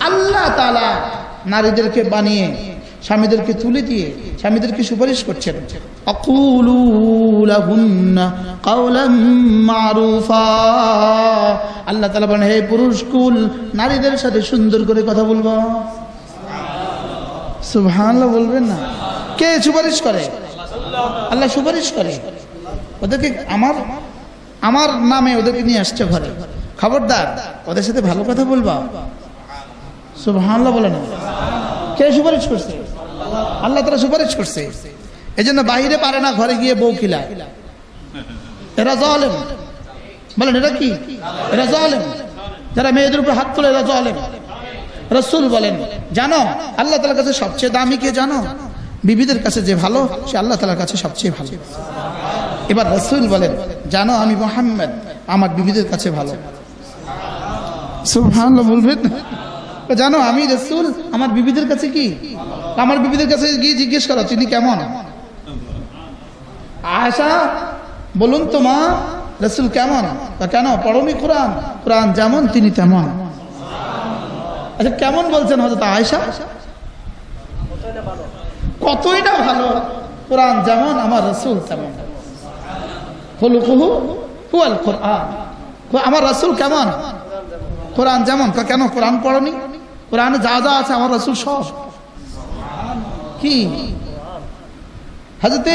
আল্লাহ তালা নারীদেরকে বানিয়ে, স্বামীদেরকে তুলে দিয়ে, স্বামীদেরকে সুপারিশ করছেন। আল্লাহ তালা বলেন, হে পুরুষ কুল, নারীদের সাথে সুন্দর করে কথা বলব। বলবেন না। কে সুপারিশ করে? আল্লাহ সুপারিশ করে। ওদেরকে আমার আমার নামে ওদেরকে নিয়ে আসছে ঘরে। খবরদার, ওদের সাথে ভালো কথা বলবা। সুবহানাল্লাহ বলে না। কে সুপারিশ করছে? আল্লাহ তারা সুপারিশ করছে। এই জন্য বাহিরে পারে না, ঘরে গিয়ে বউ খিলায় এরা জলেম। বলেন এটা কি? এরা জলেম। যারা মেয়েদের উপর হাত তোলে, এরা জলেম। রসুল বলেন, জানো, আল্লাহ তালার কাছে সবচেয়ে দামি কে জানো? বিবিদের কাছে যে ভালো, সে আল্লাহ তালার কাছে সবচেয়ে ভালো। এবার রসুল বলেন, জানো, আমি মোহাম্মদ, আমার বিবিদের কাছে ভালো। সুবহানাল্লাহ বলবেন? জানো, আমি রসুল, আমার বিবিদের কাছে কি? আমার বিবিদের কাছে গিয়ে জিজ্ঞেস করো, তিনি কেমন? আয়সা বলুন তো মা, রসুল কেমন? কেন? পড়মি কোরআন? কোরআন যেমন, তিনি তেমন। আচ্ছা কেমন বলছেন হজরত আয়সা কতই না ভালো। কোরআন যেমন, আমার রসুল তেমন। আমার রসুল কেমন? কোরআন যেমন। কেন কোরআন পড়নি? কোরআনে যা যা আছে আমার রসুল সব। কি? হাজতে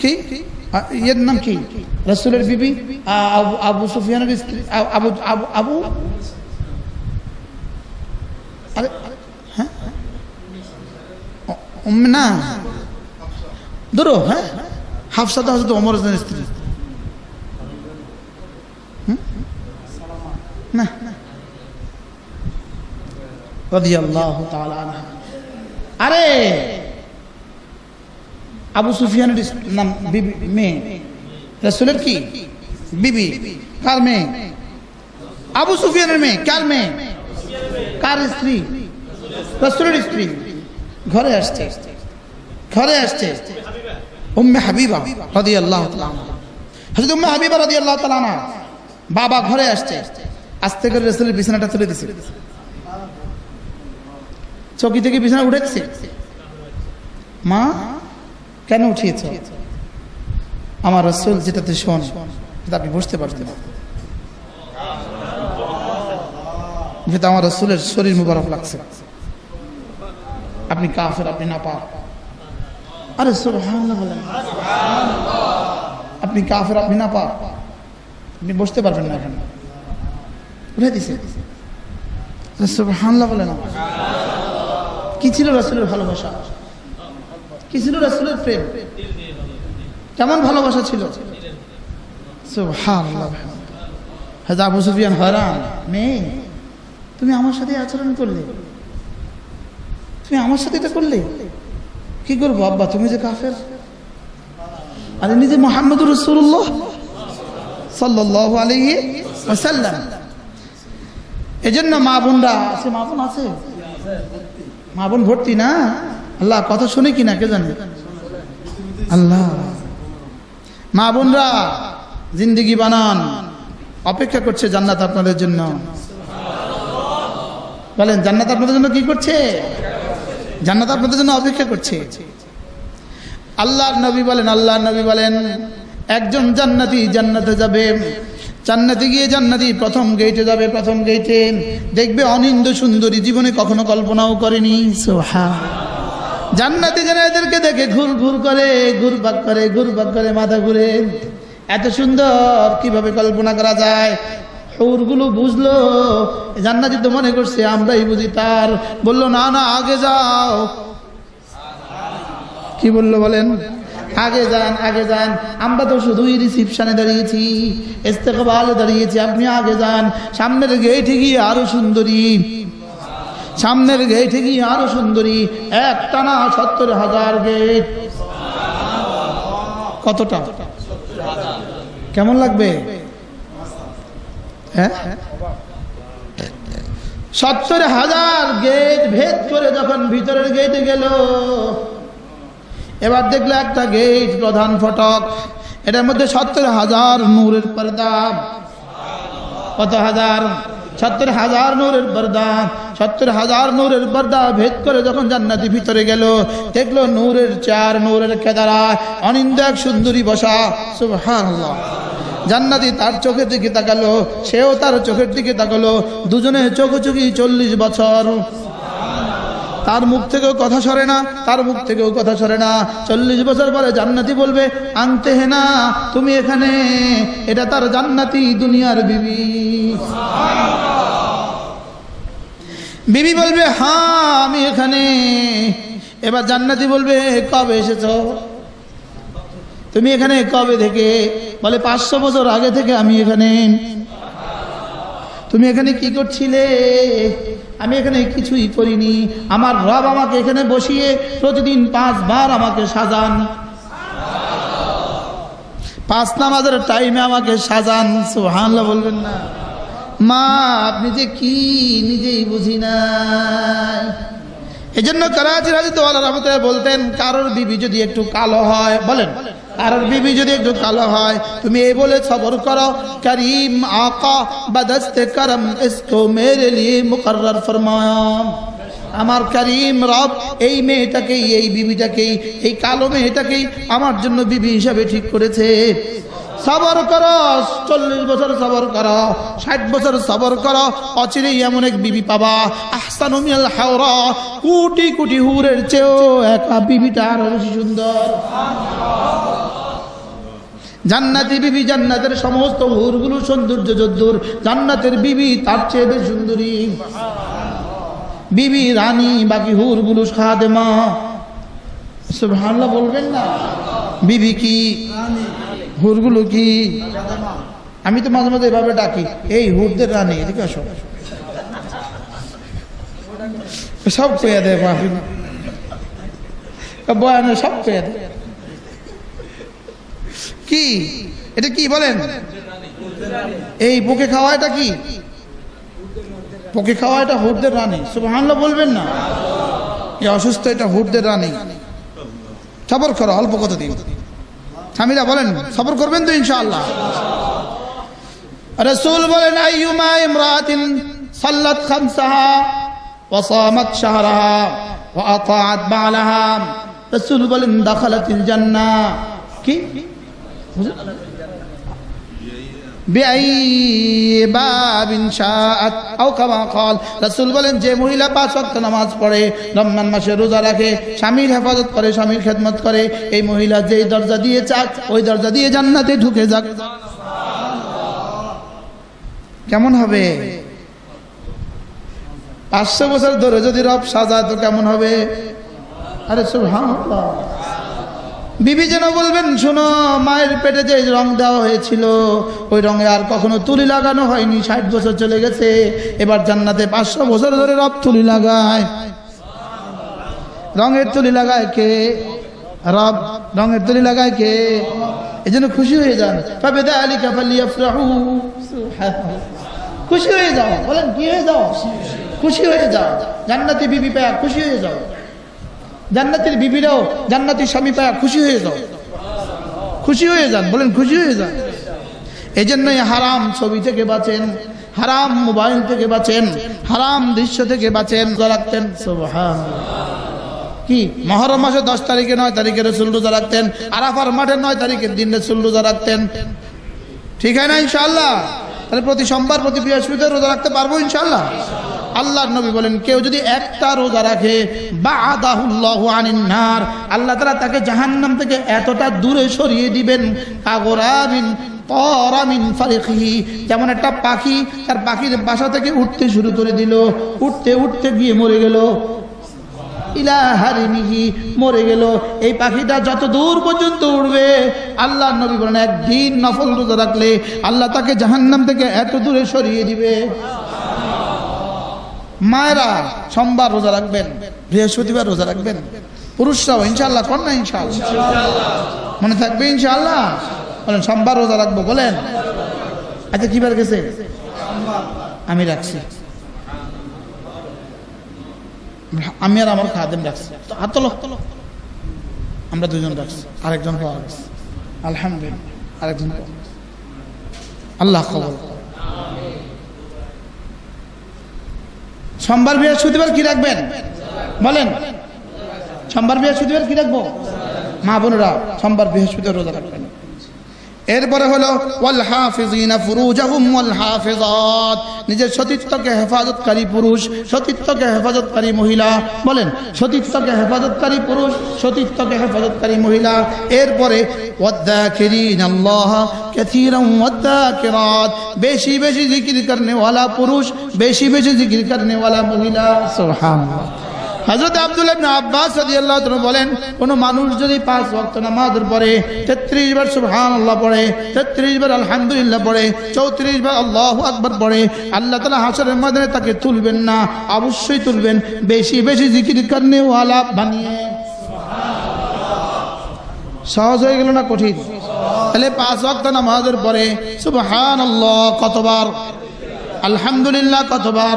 কি? ইয়ের নাম কি? রসুলের বিবি আবু- সুফিয়ানের স্ত্রী আবু আবু আবু? আরে হ্যাঁ? না। ধরো হ্যাঁ? হাফসা তো হজরত অমর স্ত্রী? না। আরে, আবু সুফিয়ানের নাম মেয়ে। কি? বিবি। কার মেয়ে? আবু সুফিয়ানের মেয়ে। কার মেয়ে? কার স্ত্রী? রসুলের স্ত্রী। ঘরে আসছে। ঘরে আসছে। উম্মে হাবিবা রাদি আল্লাহ হজরত উম্মে হাবিবা রাদি আল্লাহ তালানা বাবা ঘরে আসছে। আস্তে করে রসুলের বিছানাটা তুলে দিছে। চৌকি থেকে বিছানা উঠেছে। মা, কেন উঠিয়েছ? আমার রসুল যেটাতে শোন, সেটা আপনি বুঝতে পারতেন। যেটা আমার রসুলের শরীর মুবারক লাগছে। আপনি কাফের, আপনি না পা আরে বলেন। আপনি কাফের, আপনি না পা আপনি বসতে পারবেন না এখানে উঠে দিছে। আরে বলেন। না কি ছিল রসুলের ভালোবাসা? কি ছিল রসুলের প্রেম? কেমন ভালোবাসা ছিল? আবু সুফিয়ান হয়রান। মেয়ে, তুমি আমার সাথে আচরণ করলে? তুমি আমার সাথে এটা করলে? কি করব আব্বা, তুমি যে কাফের? আরে নিজে মোহাম্মদ রসুল্লাহ সাল্লাহ আলহি ওসাল্লাম এজন্য মা বোনরা, আছে মা বোন আছে? মা বোন ভর্তি না? আল্লাহ, কথা শুনে কি না, কে জানে? আল্লাহ। মা বোনরা, জিন্দিগি বানান। অপেক্ষা করছে জান্নাত আপনাদের জন্য। বলেন, জান্নাত আপনাদের জন্য কি করছে? জান্নাত আপনাদের জন্য অপেক্ষা করছে। আল্লাহর নবী বলেন, আল্লাহর নবী বলেন, একজন জান্নাতি জান্নাতে যাবে। জান্নাতে গিয়ে জান্নাতি প্রথম গেটে যাবে, প্রথম গেটে দেখবে অনিন্দ সুন্দরী জীবনে কখনো কল্পনাও করেনি। সোহা জান্নাতি যেন এদেরকে দেখে ঘুর ঘুর করে, ঘুর ঘুরবাক করে, ঘুর ঘুরবাক করে মাথা ঘুরে। এত সুন্দর, কীভাবে কল্পনা করা যায়? গুলো বুঝলো, জান্নাতি তো মনে করছে, আমরাই বুঝি তার। বলল, না না, আগে যাও। কি বলল বলেন? আগে যান আগে যান। আমরা তো শুধুই রিসিপশনে দাঁড়িয়েছি, ইস্তেকবালে দাঁড়িয়েছি, আপনি আগে যান। সামনের গেটে গিয়ে আরও সুন্দরী। সামনের গেটে গিয়ে আরও সুন্দরী। এক টানা সত্তর হাজার গেট। কতটা? কেমন লাগবে? হ্যাঁ? সত্তর হাজার গেট, ভেদ করে যখন ভিতরের গেটে গেল এবার দেখল একটা গেট, প্রধান ফটক। এটার মধ্যে সত্তর হাজার নূরের পর্দা। কত হাজার? সত্তর হাজার নূরের পর্দা। সত্তর হাজার নূরের পর্দা ভেদ করে যখন জান্নাতি ভিতরে গেল, দেখল নূরের চার নূরের কেদারা অনিন্দ এক সুন্দরী বসা। সুবহানাল্লাহ। জান্নাতি তার চোখের দিকে তাকালো, সেও তার চোখের দিকে তাকালো। দুজনে চোখোচোখি চল্লিশ বছর। তার মুখ থেকেও কথা সরে না, তার মুখ থেকেও কথা সরে না। চল্লিশ বছর পরে জান্নাতি বলবে, আনতে হে না, তুমি এখানে, এটা তার জান্নাতি দুনিয়ার বিবি। বিবি বলবে হ্যাঁ আমি এখানে। এবার জান্নাতি বলবে, কবে এসেছ? তুমি এখানে কবে থেকে? বলে, পাঁচশো বছর আগে থেকে আমি এখানে। তুমি এখানে কি করছিলে? আমি এখানে কিছুই করিনি। আমার রব আমাকে এখানে বসিয়ে প্রতিদিন পাঁচবার আমাকে সাজান। পাঁচ নামাজের টাইমে আমাকে সাজান। সুহানলা বলবেন না। মা, আপনি যে কি নিজেই বুঝি নাই। এই জন্য করাচির হাজিত রহমতুল্লাহ বলতেন, কারোর বিবি যদি একটু কালো হয়, বলেন। কারোর বিবি যদি একটু কালো হয়, তুমি এই বলে সবর করো। করিম আকা বদস্তে করম ইসকো মেরে লিয়ে মুকর্রর ফরমায়া। আমার করিম রব, এই মেয়েটাকেই, এই বিবিটাকেই, এই কালো মেয়েটাকেই আমার জন্য বিবি হিসাবে ঠিক করেছে। সবর করো, চল্লিশ বছর সবর করো, ষাট বছর সবর করো অচিরে এমন এক বিবি পাবা। আহসান হাওরা, কোটি কোটি হুরের চেয়েও একা বিবিটা আরও বেশি সুন্দর। জান্নাতি বিবি জান্নাতের সমস্ত হুরগুলো সৌন্দর্য যদ্দুর, জান্নাতের বিবি তার চেয়ে বেশ সুন্দরী। বিবি, রানী, বাকি হুরগুলো খাদেমা। সুবহানাল্লাহ বলবেন না। বিবি কি? হুরগুলো কি? আমি তো মাঝে মাঝে এভাবে ডাকি। এই হুরদের রানী, এদিকে আসো। সব কইয়া দেয় মাহফিল বয়ানে সব কইয়া দেয়। কি? এটা কি বলেন? এই পোকে খাওয়া এটা কি? পোকে খাওয়া এটা হুরদের রানী। সুবহানাল্লাহ বলবেন না। এই অসুস্থ এটা হুরদের রানী। সবর করো, অল্প কতদিন? স্বামীরা বলেন, সফর করবেন তো ইনশাআল্লাহ। রসুল বলেন, আইয়ুমা ইমরাতিন সাল্লাত খামসাহা ওয়া সামাত শাহরাহা বালাহা। রসুল বলেন, দাখালাতিল জান্নাহ। কি? রাসূল বলেন, যে মহিলা পাঁচ ওয়াক্ত নামাজ পড়ে, রমজান মাসে রোজা রাখে, স্বামীর হেফাজত করে, স্বামীর খেদমত করে, এই মহিলা যেই দরজা দিয়ে চাক, ওই দরজা দিয়ে জান্নাতে ঢুকে যাক। কেমন হবে? পাঁচশো বছর ধরে যদি রব সাজা, তো কেমন হবে? আরে সুবহানাল্লাহ। বিবি যেন বলবেন, শোনো, মায়ের পেটে যে রং দেওয়া হয়েছিল, ওই রঙে আর কখনো তুলি লাগানো হয়নি। ষাট বছর চলে গেছে, এবার জান্নাতে পাঁচশো বছর ধরে রব তুলি লাগায়। রঙের তুলি লাগায় কে? রব, রঙের তুলি লাগায় কে? এই জন্য খুশি হয়ে যান। খুশি হয়ে যাও, বলেন, কি হয়ে যাও? খুশি হয়ে যাও। জান্নাতি বিবি পায় খুশি হয়ে যাও। জান্নাতের বিবিরাও জান্নাতির স্বামী পায়া খুশি হয়ে যাও। খুশি হয়ে যান, বলেন খুশি হয়ে যান। এই জন্যই হারাম ছবি থেকে বাঁচেন, হারাম মোবাইল থেকে বাঁচেন, হারাম দৃশ্য থেকে বাঁচেন রাখতেন কি? মহরম মাসে দশ তারিখে নয় তারিখে রসুল রোজা রাখতেন, আরাফার মাঠে নয় তারিখের দিন রসুল রোজা রাখতেন। ঠিক হয় না ইনশাল্লাহ তাহলে প্রতি সোমবার, প্রতি বৃহস্পতিবার রোজা রাখতে পারব ইনশাল্লাহ আল্লাহর নবী বলেন, কেউ যদি একটা রোজা রাখে বা আদাহুল্লাহ আনিন্নার, আল্লাহ তালা তাকে জাহান্নাম থেকে এতটা দূরে সরিয়ে দিবেন কাগরাবিন পরামিন ফারিকি যেমন একটা পাখি, তার পাখির বাসা থেকে উঠতে শুরু করে দিল, উঠতে উঠতে গিয়ে মরে গেল। ইলাহারিমিহি মরে গেল। এই পাখিটা যত দূর পর্যন্ত উড়বে আল্লাহ নবী বলেন, একদিন নফল রোজা রাখলে আল্লাহ তাকে জাহান্নাম থেকে এত দূরে সরিয়ে দিবে। মায়েরা সোমবার রোজা রাখবেন, বৃহস্পতিবার রোজা রাখবেন। পুরুষরাও ইনশাল্লাহ কর না ইনশাল্লাহ মনে থাকবে ইনশাল্লাহ বলেন, সোমবার রোজা রাখব, বলেন। আচ্ছা কিবার গেছে? আমি রাখছি। আমি আর আমার খাদেম রাখছি। আমরা দুজন রাখছি। আরেকজন পাওয়া গেছে। আলহামদুলিল্লাহ। আরেকজন। আল্লাহ খবর সোমবার বৃহস্পতিবার কি রাখবেন? বলেন। সোমবার বৃহস্পতিবার কি রাখব? মা বোনেরা, সোমবার বৃহস্পতিবার রোজা রাখবেন। এরপরে হলো নিজের সতীত্বকে হেফাজতকারী পুরুষ, সতীত্বকে হেফাজতকারী মহিলা, বলেন, সতীত্বকে হেফাজতকারী পুরুষ, সতীত্বকে হেফাজতকারী মহিলা। এরপরে বেশি বেশি জিকির করনেওয়ালা পুরুষ, বেশি বেশি জিকির করেন মহিলা। সুবহানাল্লাহ। হজরত আব্দুল আব্বাস তাআলা বলেন, কোন মানুষ যদি পাঁচ ওয়াক্ত নামাজের পরে 33 বার সুবহানাল্লাহ পড়ে 33 বার আলহামদুলিল্লাহ পড়ে 34 বার আল্লাহু আকবার পড়ে, আল্লাহ তাআলা হাশরের ময়দানে তাকে তুলবেন না, অবশ্যই তুলবেন। বেশি বেশি জিকির করনে ওয়ালা বানিয়ে। সহজ হয়ে গেল না কঠিন? তাহলে পাঁচ ওয়াক্ত নামাজের পরে সুবহানাল্লাহ কতবার? আলহামদুলিল্লাহ কতবার?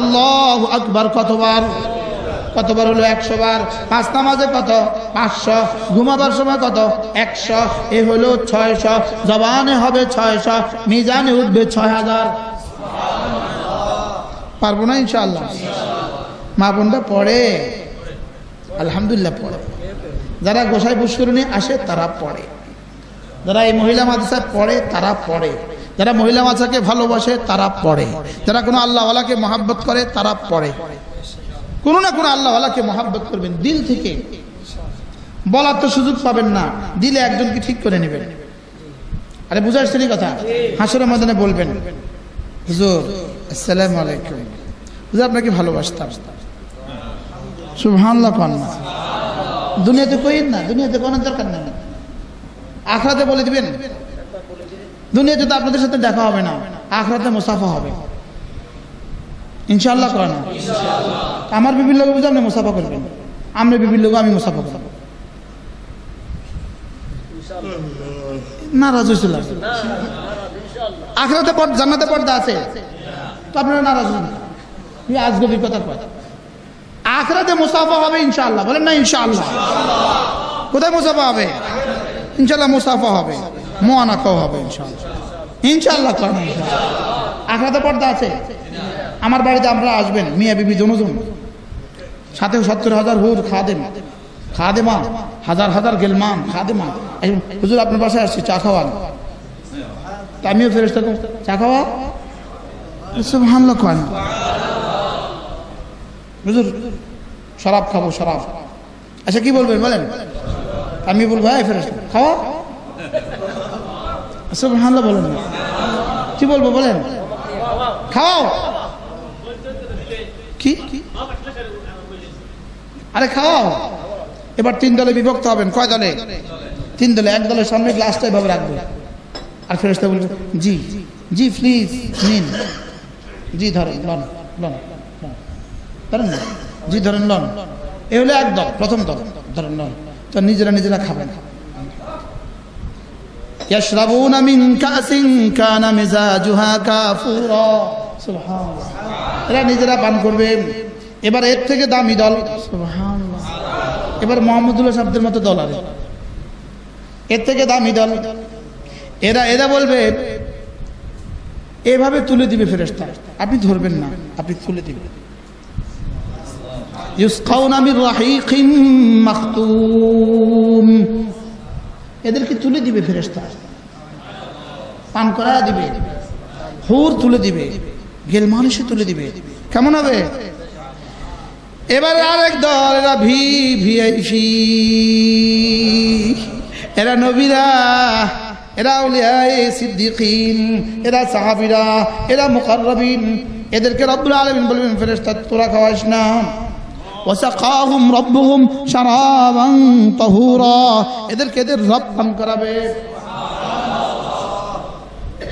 আল্লাহু আকবার কতবার? কতবার হলো? একশো বার। পাঁচ নামাজে কত? পাঁচশো। ঘুমাবার সময় কত? একশো। এ হলো ছয়শো। জবানে হবে ছয়শো। মিজানে উঠবে ছয় হাজার পারব না ইনশাল্লাহ মা বোনটা পড়ে। আলহামদুলিল্লাহ পড়ে। যারা গোসাই পুষ্করণী আসে, তারা পড়ে। যারা এই মহিলা মাদ্রাসায় পড়ে, তারা পড়ে। যারা মহিলা মাদ্রাসাকে ভালোবাসে, তারা পড়ে। যারা কোনো আল্লাহওয়ালাকে মহাব্বত করে, তারা পড়ে। কোনো না কোনো আল্লাহওয়ালাকে মহাব্বত করবেন, দিল থেকে। বলার তো সুযোগ পাবেন না, দিলে একজনকে ঠিক করে নেবেন? আরে বুঝে আসছেন কথা? হাসরের ময়দানে বলবেন, হুজুর, আসসালামু আলাইকুম। হুজুর, আপনাকে ভালোবাসতাম। সুবহানাল্লাহ কন না। দুনিয়াতে কইন না, দুনিয়াতে কোনো দরকার নেই। আখরাতে বলে দিবেন। দুনিয়াতে তো আপনাদের সাথে দেখা হবে না, আখরাতে মুসাফা হবে। ইনশাল্লাহ করে না আমার বিভিন্ন লোক বুঝে আপনি মুসাফা করবেন। আমরা বিভিন্ন লোক আমি মুসাফা করব। নারাজ হয়েছিল আখরাতে পর্দা, জান্নাতে পর্দা আছে। তো আপনারা নারাজ হন। কয়। আখরাতে মুসাফা হবে ইনশাআল্লাহ। বলেন না ইনশাআল্লাহ। কোথায় মুসাফা হবে? ইনশাআল্লাহ মুসাফা হবে। মোয়ানাকাও হবে ইনশাআল্লাহ। ইনশাআল্লাহ করেন আখরাতে পর্দা আছে। আমার বাড়িতে আপনারা আসবেন, মিয়া বিবি জনজন। সাথে সত্তর হাজার হুর খাদেম। খাদেমা, হাজার হাজার গেলমান, খাদেমা। হুজুর আপনার বাসায় আসছি, চা খাওয়ান। তা আমিও ফেরেস থাকব চা খাওয়া? হামলা করেন হুজুর, শরাব খাব, শরাব। আচ্ছা কি বলবেন, বলেন? আমি বলব হ্যাঁ ফেরেস খাওয়া? সব হামলা বলেন। কি বলব, বলেন? খাওয়াও কি আরে খাওয়াও এবার তিন দলে বিভক্ত হবেন কয় দলে তিন দলে এক দলের সামনে গ্লাসটা এভাবে রাখবে আর ফেরস্তা বলবে জি জি প্লিজ নিন জি ধরেন লন লন লন। ধরেন না জি ধরেন লন এ হলো এক দল প্রথম দল ধরেন লন তো নিজেরা নিজেরা খাবেন يشربون من كأس كان مزاجها كافورا سبحان الله এরা নিজেরা পান করবে এবার এর থেকে দামি দল। এবার মোহাম্মদুল্লাহ সাহেবদের মতো দল আছে এর থেকে দামি দল। এরা এরা বলবে এভাবে তুলে দিবে ফেরেস্তা আপনি ধরবেন না আপনি তুলে দিবেন। এদেরকে তুলে দিবে ফেরেস্তা পান করা দিবে। হুর তুলে দিবে। গেল মানুষে তুলে দিবে। কেমন হবে? এবার আরেক দল, এরা ভি, ভিআইপি। এরা নবীরা, এরা উলিয়ায়ে সিদ্দিকিন, এরা সাহাবিরা, এরা মুকাররবিন। এদেরকে রব্বুল আলামিন বলবেন, ফেরেশতা, তোরা খাওয়াস না। ওয়াসাকাহুম রব্বুহুম শারাবান তাহুরা। এদেরকে এদের রব পান করাবে।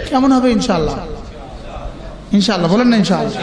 কেমন হবে ইনশাআল্লাহ? ইনশাআল্লাহ, বলেন না ইনশাআল্লাহ।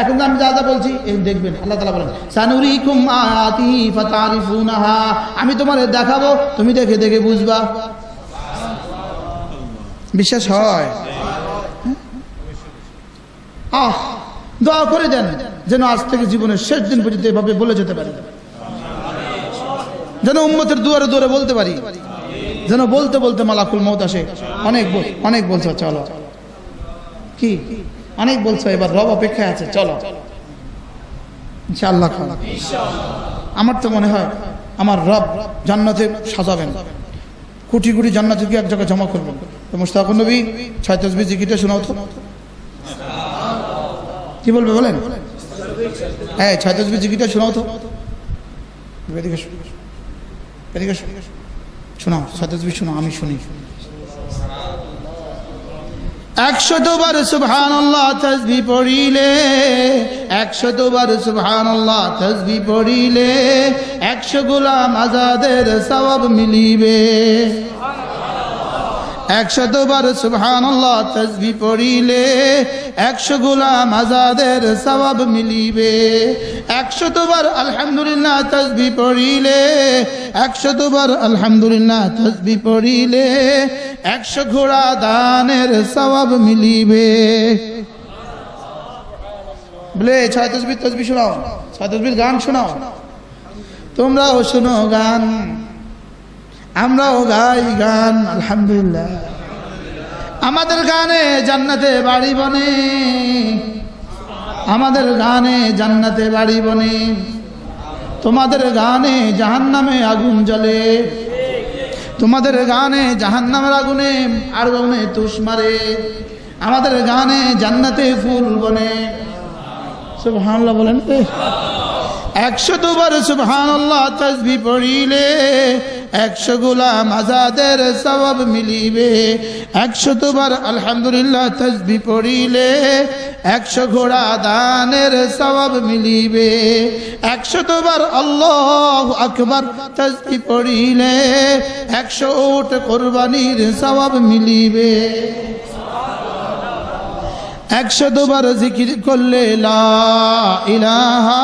এখন আমি যা যা বলছি দেখবেন, আল্লাহ বলেন আমি তোমারে দেখাবো, তুমি দেখে দেখে বুঝবা। বিশ্বাস হয়? আহ, দোয়া করে দেন, যেন আজ থেকে জীবনের শেষ দিন পর্যন্ত এভাবে বলে যেতে পারি। যেন উম্মতের দুয়ারে দুয়ারে বলতে পারি। যেন বলতে বলতে মালাকুল মৌত আসে। অনেক অনেক বলছো, চলো। কি? অনেক বলছো, এবার রব অপেক্ষায় আছে, চলো। ইনশাআল্লাহ খান আমার তো মনে হয়, আমার রব জান্নাতে সাজাবেন। কোটি কোটি জান্নাতে কি এক জায়গায় জমা করবেন। তো মুস্তাক নবী, ছয় তসবি জিকিটা শোনাও তো। কি বলবে বলেন? হ্যাঁ ছয় তসবি জিকিটা শোনাও তো। এদিকে শোনাও, ছয় তসবি শোনাও, আমি শুনি। একশো দুবার সুবহান আল্লাহ তসবি পড়িলে একশো দুবার সুবহান আল্লাহ তসবি পড়িলে, একশো গোলাম আজাদের সবাব মিলিবে। একশো দুবার সুবহান আল্লাহ তসবি পড়িলে, একশো গোলাম আজাদের সবাব মিলিবে। একশো দুবার আলহামদুলিল্লাহ তসবি পড়িলে একশো দুবার আলহামদুলিল্লাহ তসবি পড়িলে একশো ঘোড়া দানের সবাব মিলিবে। বলে ছয় তসবির তসবি শোনাও, ছয় তসবির গান শোনাও। তোমরাও শোনো গান, আমরাও গাই গান, আলহামদুলিল্লাহ। আমাদের গানে জান্নাতে বাড়ি বনে, আমাদের গানে জান্নাতে বাড়ি বনে, তোমাদের গানে জাহান্নামে আগুন জ্বলে। তোমাদের গানে জাহান নামের আগুনে আর বনে তুষ মারে। আমাদের গানে জান্নাতে ফুল বনে। সুবহানাল্লাহ বলেন একশো দুবার সুবহানাল্লাহ তসবি পড়িলে একশো গোলাম আজাদের সবাব মিলিবে। একশো দুবার আলহামদুলিল্লাহ তসবি পড়িলে একশো ঘোড়া দানের সবাব মিলিবে। একশো দুবার আল্লাহ আকবর তসবি পড়িলে একশো উট কোরবানির সবাব মিলিবে। একশো দুবার জিকির করলে লা ইলাহা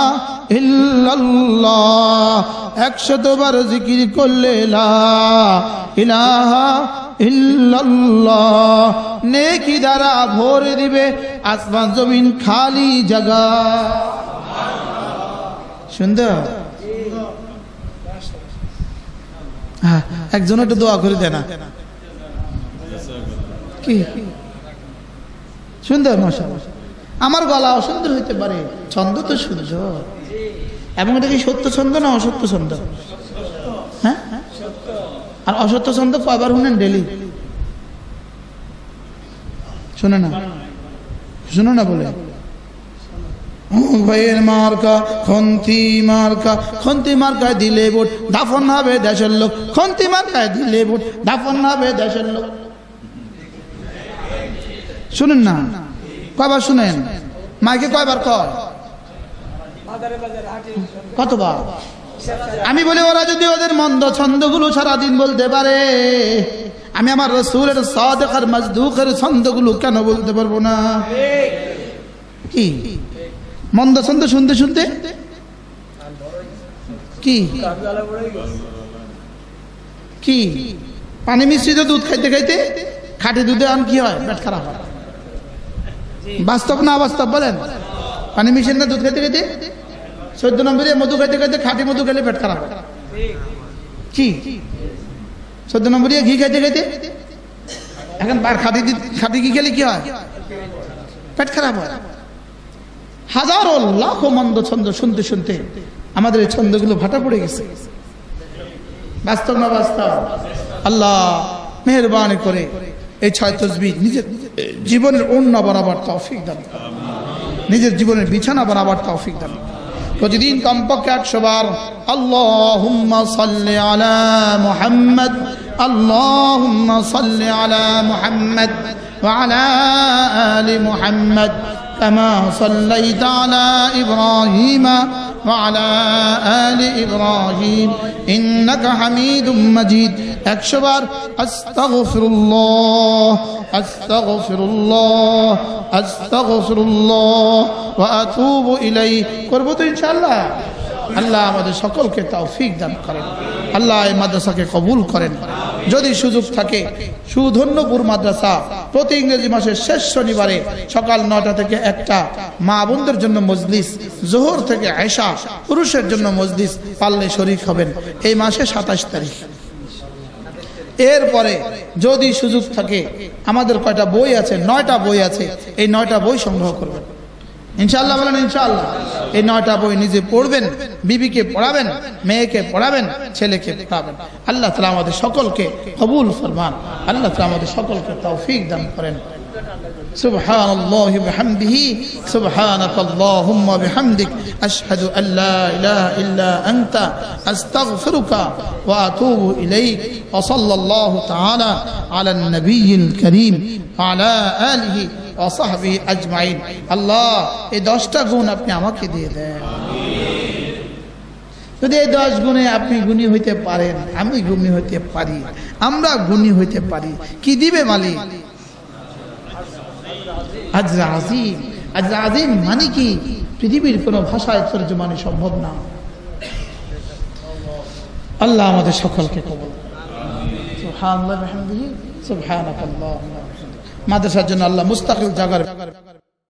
ইল্লাল্লাহ একশো দুবার জিকির করলে নেকি দ্বারা ভোর দিবে আসমান জমিন খালি জায়গা। সুন্দর হ্যাঁ একজন একটু দোয়া করে দেনা। কি? সুন্দর মশা আমার গলা অসুন্দর হইতে পারে, ছন্দ তো সুন্দর। এবং এটা কি সত্য ছন্দ না অসত্য ছন্দ? হ্যাঁ? আর অসত্য ছন্দ কয়বার শুনেন ডেলি? শুনে না? শুনে না বলে? ভাইয়ের মার্কা, খন্তি মার্কা, খন্তি মার্কায় দিলে ভোট, দাফন হবে দেশের লোক। খন্তি মার্কায় দিলে ভোট, দাফন হবে দেশের লোক। শুনেন না? কয়বার শুনেন? মাইকে কয়বার কয়? কতবার? আমি বলি, ওরা যদি ওদের মন্দ ছন্দগুলো সারাদিন বলতে পারে, আমি আমার রসুলের সাদেকার মজদুকের ছন্দগুলো কেন বলতে পারব না? কি? মন্দ ছন্দ শুনতে শুনতে? কি? কি? পানি মিশ্রিত দুধ খাইতে খাইতে খাঁটি দুধে আন কি হয়? পেট খারাপ হয়। বাস্তব না বাস্তব বলেন? পানি মিশিয়ে না দুধ খাইতে খাইতে? চোদ্দ নম্বরে মধু খাইতে খাইতে খাঁটি মধু খেলে পেট খারাপ। কি? চোদ্দ নম্বরে ঘি খাইতে খাইতে? এখন বার খাঁটি খাঁটি ঘি খেলে কি হয়? পেট খারাপ হয়। হাজারো লাখো মন্দ ছন্দ শুনতে শুনতে আমাদের এই ছন্দগুলো ভাটা পড়ে গেছে। বাস্তব না বাস্তব? আল্লাহ মেহরবানি করে এই ছয় তসবি নিজের জীবনের অন্য বরাবর তৌফিক দান। নিজের জীবনের বিছানা বরাবর তৌফিক দান। প্রতিদিন কমপক্ষে একশো বার আল্লাহুম্মা সাল্লি আলা মুহাম্মদ আল্লাহুম্মা সাল্লি আলা মুহাম্মদ وعلى آل محمد كما صليت على إبراهيم وعلى آل إبراهيم إنك حميد مجيد একশোবার আস্তাগফিরুল্লাহ আস্তাগফিরুল্লাহ আস্তাগফিরুল্লাহ ওয়া আতুবু ইলাইহি করব তো ইনশাআল্লাহ আল্লাহ আমাদের সকলকে তৌফিক দান করেন। আল্লাহ এই মাদ্রাসাকে কবুল করেন। যদি সুযোগ থাকে, সুধন্যপুর মাদ্রাসা প্রতি ইংরেজি মাসের শেষ শনিবারে সকাল নটা থেকে একটা মা বোনদের জন্য মজলিস, জোহর থেকে আয়সা পুরুষের জন্য মজলিস পাললে শরিক হবেন এই মাসে সাতাশ তারিখ। এরপরে যদি সুযোগ থাকে, আমাদের কয়টা বই আছে, নয়টা বই আছে, এই নয়টা বই সংগ্রহ করবেন। ইনশাল্লাহ বলেন ইনশাল্লাহ এই নয়টা বই নিজে পড়বেন বিবিকে পড়াবেন মেয়েকে পড়াবেন ছেলেকে পড়াবেন আল্লাহ তালা আমাদের সকলকে কবুল ফরমান আল্লাহ তালা আমাদের সকলকে তৌফিক দান করেন سبحان الله وبحمده سبحانك اللهم وبحمدك أشهد أن لا إله إلا أنت أستغفرك وأتوب إليك وصلى الله تعالى على النبي الكريم وعلى آله আজমাইন। আল্লাহ, এই দশটা গুণ আপনি আমাকে দিয়ে দেন। যদি এই দশ গুণে আপনি গুণী হইতে পারেন, আমি গুণী হইতে পারি, আমরা গুণী হইতে পারি, কি দিবে মালিক? আজরা আজিম। আজরা আজিম মানে কি? পৃথিবীর কোনো ভাষায় তর্জমানি সম্ভব না। আল্লাহ আমাদের সকলকে কবল সুহান সুহান মাদ্রাসার জন্য আল্লাহ মুস্তাকিল জাগার